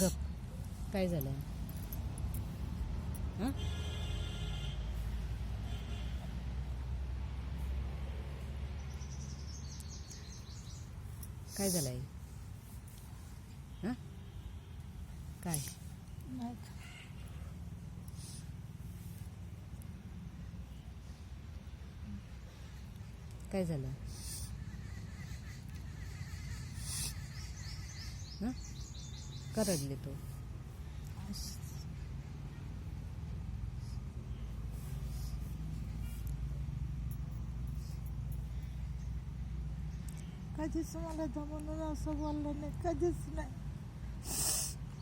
गप. काय झालं हां? काय झालं आहे हां? काय? काय झालं हां का रडली तू? कधीच मला म्हणून असं बोललं नाही कधीच नाही.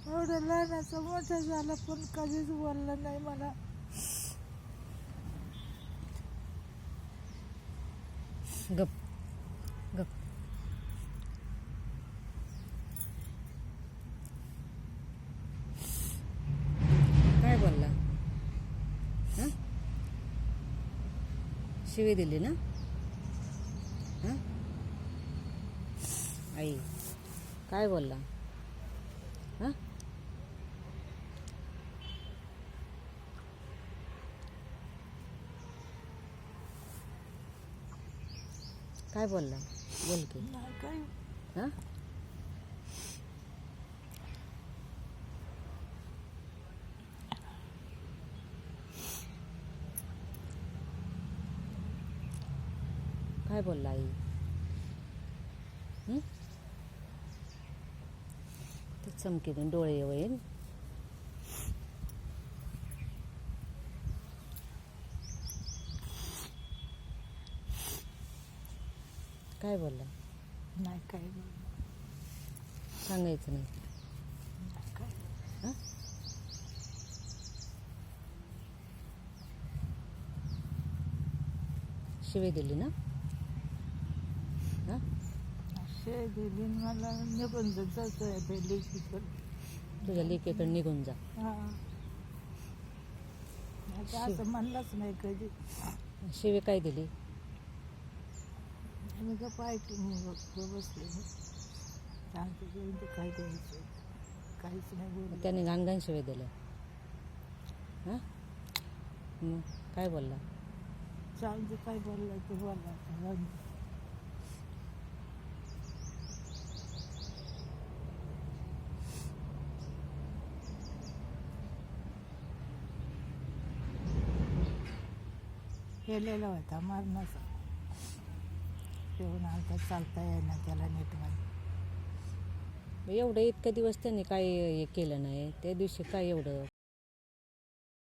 एवढं लहानाचं मोठं झालं पण कधीच बोललं नाही मला. गप गप काय बोलला हां शिवी दिली ना? हां? आई काय बोलला? हां? काय बोलला? बोल की. काय हां? काय बोलला आई? ते चमकीने डोळे वळीन काय बोलला? नाही काय सांगायचं नाही? शिवी दिली ना? असे दिली मला निघून जायचं आहे ते लेकीकडे तुझ्या लेकीकडे निघून जा. हा. आता असं म्हणलंच नाही कधी. शिवी काय दिली? मी का पाहिजे मी बसले मी सांगते काय द्यायचं? काहीच नाही त्याने घाणघाण शिवी दिल्या हां? मग काय बोलला? सांगते काय बोललं ते बोलला केलेला होता मरणाचा. येऊन आता चालता येईना त्याला नीट एवढं इतकं दिवस त्यांनी काय हे केलं नाही त्या दिवशी काय एवढं?